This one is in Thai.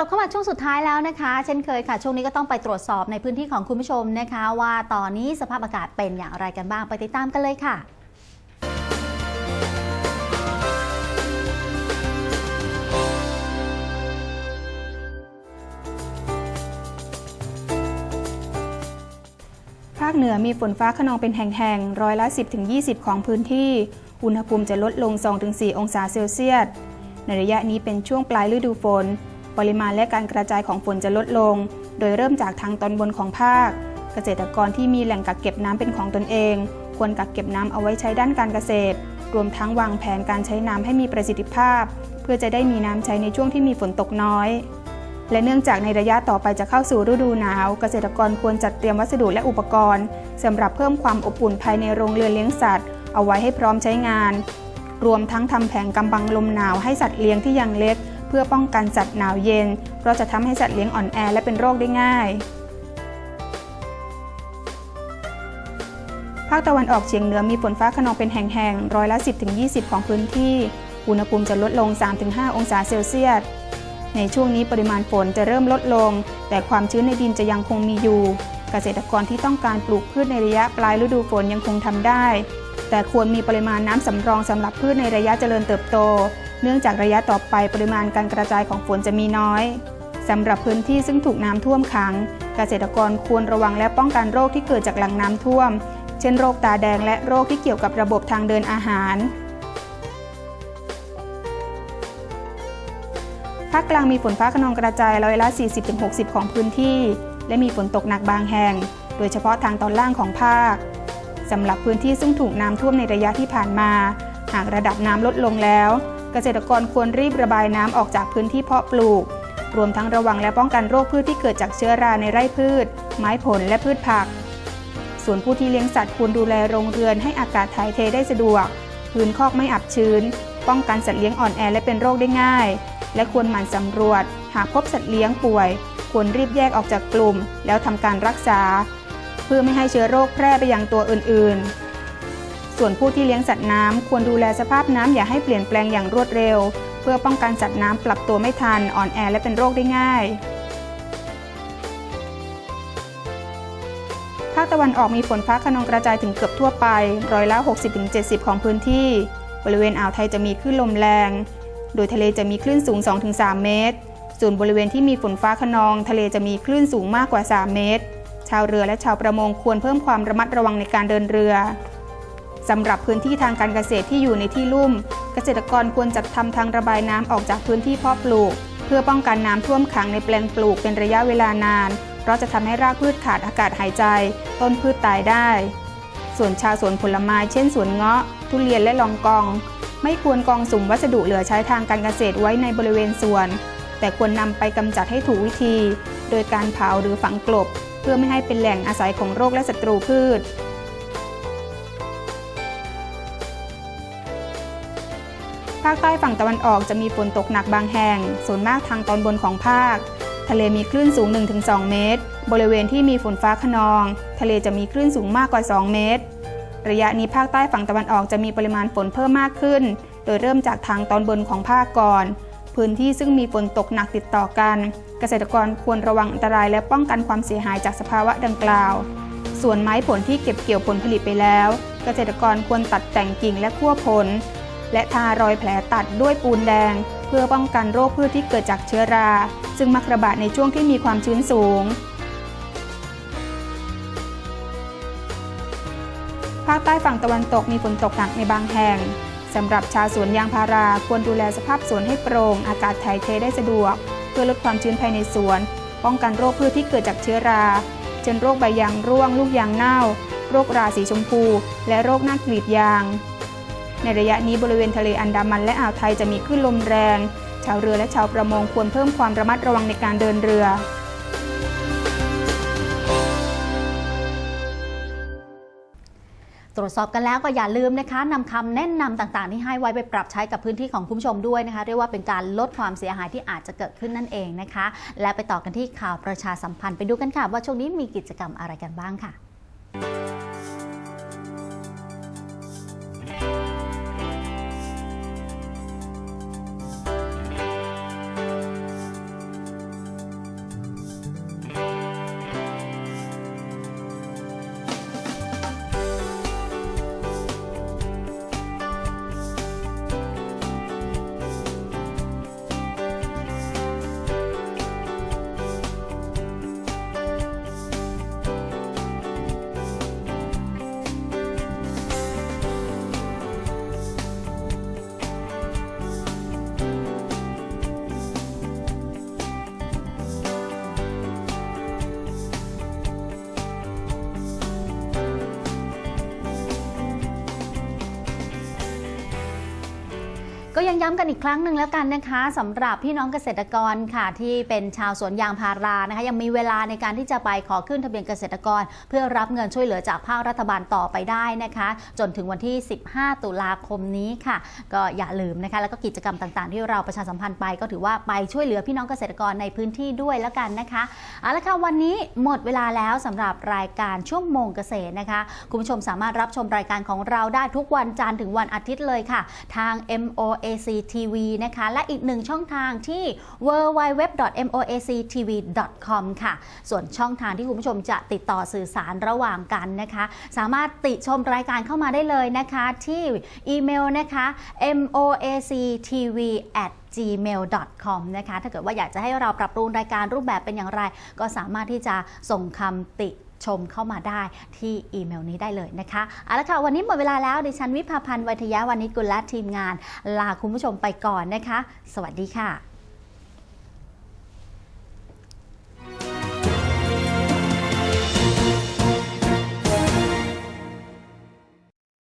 ลับเข้ามาช่วงสุดท้ายแล้วนะคะ เช่นเคยค่ะ ช่วงนี้ก็ต้องไปตรวจสอบในพื้นที่ของคุณผู้ชมนะคะ ว่าตอนนี้สภาพอากาศเป็นอย่างไรกันบ้างไปติดตามกันเลยค่ะภาคเหนือมีฝนฟ้าขนองเป็นแห่งๆ ร้อยละ 10-20 ของพื้นที่ อุณหภูมิจะลดลง 2-4 องศาเซลเซียส ในระยะนี้เป็นช่วงปลายฤดูฝน ปริมาณและการกระจายของฝนจะลดลง โดยเริ่มจากทางตอนบนของภาค เกษตรกรที่มีแหล่งกักเก็บน้ำเป็นของตนเอง ควรกักเก็บน้ำเอาไว้ใช้ด้านการเกษตร รวมทั้งวางแผนการใช้น้ำให้มีประสิทธิภาพ เพื่อจะได้มีน้ำใช้ในช่วงที่มีฝนตกน้อย และเนื่องจากในระยะต่อไปจะเข้าสู่ฤดูหนาว เกษตรกรควรจัดเตรียมวัสดุและอุปกรณ์สำหรับเพิ่มความอบอุ่นภายในโรงเรือนเลี้ยงสัตว์ เอาไว้ให้พร้อมใช้งาน รวมทั้งทำแผงกำบังลมหนาวให้สัตว์เลี้ยงที่ยังเล็ก เพื่อป้องกันสัตว์หนาวเย็น เพราะจะทำให้สัตว์เลี้ยงอ่อนแอและเป็นโรคได้ง่าย ภาคตะวันออกเฉียงเหนือมีฝนฟ้าขนองเป็นแห่งๆ ร้อยละ 10-20 ของพื้นที่ อุณหภูมิจะลดลง 3-5 องศาเซลเซียส ในช่วงนี้ปริมาณฝนจะเริ่มลดลง แต่ความชื้นในดินจะยังคงมีอยู่ เกษตรกรที่ต้องการปลูกพืชในระยะปลายฤดูฝนยังคงทำได้ แต่ควรมีปริมาณน้ำสำรองสำหรับพืชในระยะเจริญเติบโต เนื่องจากระยะต่อไปปริมาณการกระจายของฝนจะมีน้อยสำหรับพื้นที่ซึ่งถูกน้ำท่วมขัง เกษตรกรควรระวังและป้องกันโรคที่เกิดจากแหล่งน้ำท่วม เช่นโรคตาแดงและโรคที่เกี่ยวกับระบบทางเดินอาหารภาคกลางมีฝนฟ้าขนองกระจายร้อยละ 40-60 ของพื้นที่ และมีฝนตกหนักบางแห่ง โดยเฉพาะทางตอนล่างของภาค สำหรับพื้นที่ซึ่งถูกน้ำท่วมในระยะที่ผ่านมา หากระดับน้ำลดลงแล้ว เกษตรกรควรรีบระบายน้ำออกจากพื้นที่เพาะปลูก รวมทั้งระวังและป้องกันโรคพืชที่เกิดจากเชื้อราในไร่พืช ไม้ผลและพืชผัก ส่วนผู้ที่เลี้ยงสัตว์ควรดูแลโรงเรือนให้อากาศถ่ายเทได้สะดวก พื้นคอกไม่อับชื้น ป้องกันสัตว์เลี้ยงอ่อนแอและเป็นโรคได้ง่าย และควรหมั่นสำรวจ หากพบสัตว์เลี้ยงป่วย ควรรีบแยกออกจากกลุ่ม แล้วทำการรักษา พื่อไม่ให้เชื้อโรคแพร่ไปยังตัวอื่นๆ ส่วนผู้ที่เลี้ยงสัตว์น้ำควรดูแลสภาพน้ำอย่าให้เปลี่ยนแปลงอย่างรวดเร็ว เพื่อป้องกันสัตว์น้ำปรับตัวไม่ทันอ่อนแอและเป็นโรคได้ง่ายภาคตะวันออกมีฝนฟ้าขนองกระจายถึงเกือบทั่วไป ร้อยละ 60-70 ของพื้นที่ บริเวณอ่าวไทยจะมีคลื่นลมแรง โดยทะเลจะมีคลื่นสูง 2-3 เมตร ส่วนบริเวณที่มีฝนฟ้าขนอง ทะเลจะมีคลื่นสูงมากกว่า 3 เมตร ชาวเรือและชาวประมงควรเพิ่มความระมัดระวังในการเดินเรือสำหรับพื้นที่ทางการเกษตรที่อยู่ในที่ลุ่ม เกษตรกรควรจัดทำทางระบายน้ำออกจากพื้นที่เพาะปลูก เพื่อป้องกันน้ำท่วมขังในแปลงปลูกเป็นระยะเวลานาน เพราะจะทำให้รากพืชขาดอากาศหายใจ ต้นพืชตายได้ ส่วนชาวสวนผลไม้เช่นสวนเงาะ ทุเรียนและลองกอง ไม่ควรกองสุมวัสดุเหลือใช้ทางการเกษตรไว้ในบริเวณสวน แต่ควรนำไปกำจัดให้ถูกวิธี โดยการเผาหรือฝังกลบ เพื่อไม่ให้เป็นแหล่งอาศัยของโรคและศัตรูพืช ภาคใต้ฝั่งตะวันออกจะมีฝนตกหนักบางแห่ง ส่วนมากทางตอนบนของภาค ทะเลมีคลื่นสูง 1-2 เมตร บริเวณที่มีฝนฟ้าขนอง ทะเลจะมีคลื่นสูงมากกว่า 2 เมตร ระยะนี้ภาคใต้ฝั่งตะวันออกจะมีปริมาณฝนเพิ่มมากขึ้น โดยเริ่มจากทางตอนบนของภาคก่อน พื้นที่ซึ่งมีฝนตกหนักติดต่อกัน เกษตรกรควรระวังอันตรายและป้องกันความเสียหายจากสภาวะดังกล่าว ส่วนไม้ผลที่เก็บเกี่ยวผลผลิตไปแล้ว เกษตรกรควรตัดแต่งกิ่งและขั้วผล และทารอยแผลตัดด้วยปูนแดง เพื่อป้องกันโรคพืชที่เกิดจากเชื้อรา ซึ่งมักระบาดในช่วงที่มีความชื้นสูง ภาคใต้ฝั่งตะวันตกมีฝนตกหนักในบางแห่งสำหรับชาวสวนยางพาราควรดูแลสภาพสวนให้โปร่งอากาศถ่ายเทได้สะดวก พื่อลดความชื้นภายในสวน ป้องกันโรคพืชที่เกิดจากเชื้อรา เช่นโรคใบยางร่วง ลูกยางเน่า โรคราสีชมพู และโรคหน้ากรีดยาง ในระยะนี้บริเวณทะเลอันดามันและอ่าวไทยจะมีคลื่นลมแรง ชาวเรือและชาวประมงควรเพิ่มความระมัดระวังในการเดินเรือ รวจสอบกันแล้วก็อย่าลืมนะคะนำคำแนะนำต่างๆ ที่ให้ไว้ไปปรับใช้กับพื้นที่ของคุณผู้ชมด้วยนะคะเรียกว่าเป็นการลดความเสียหายที่อาจจะเกิดขึ้นนั่นเองนะคะ และไปต่อกันที่ข่าวประชาสัมพันธ์ไปดูกันค่ะ ว่าช่วงนี้มีกิจกรรมอะไรกันบ้างค่ะ ก็ยังย้ำกันอีกครั้งหนึ่งแล้วกันนะคะสำหรับพี่น้องเกษตรกรค่ะที่เป็นชาวสวนยางพารานะคะ ยังมีเวลาในการที่จะไปขอขึ้นทะเบียนเกษตรกร เพื่อรับเงินช่วยเหลือจากภาครัฐบาลต่อไปได้นะคะ จนถึงวันที่ 15 ตุลาคมนี้ค่ะ ก็อย่าลืมนะคะ แล้วก็กิจกรรมต่างๆ ที่เราประชาสัมพันธ์ไป ก็ถือว่าไปช่วยเหลือพี่น้องเกษตรกรในพื้นที่ด้วยแล้วกันนะคะเอาละค่ะวันนี้หมดเวลาแล้วสำหรับรายการชั่วโมงเกษตรนะคะคุณผู้ชมสามารถรับชมรายการของเราได้ทุกวันจันทร์ถึงวันอาทิตย์เลยค่ะ ทาง MOA ac tv นะคะ และอีกหนึ่งช่องทางที่ www.moactv.com ค่ะ ส่วนช่องทางที่คุณผู้ชมจะติดต่อสื่อสารระหว่างกันนะคะ สามารถติชมรายการเข้ามาได้เลยนะคะที่อีเมลนะคะ moactv gmail.com นะคะ ถ้าเกิดว่าอยากจะให้เราปรับปรุงรายการรูปแบบเป็นอย่างไร ก็สามารถที่จะส่งคำติ ชมเข้ามาได้ที่อีเมลนี้ได้เลยนะคะเอาละค่ะวันนี้หมดเวลาแล้วดิฉันวิภาพันธ์วัทยาวันนี้กุลและทีมงาน ลาคุณผู้ชมไปก่อนนะคะ สวัสดีค่ะ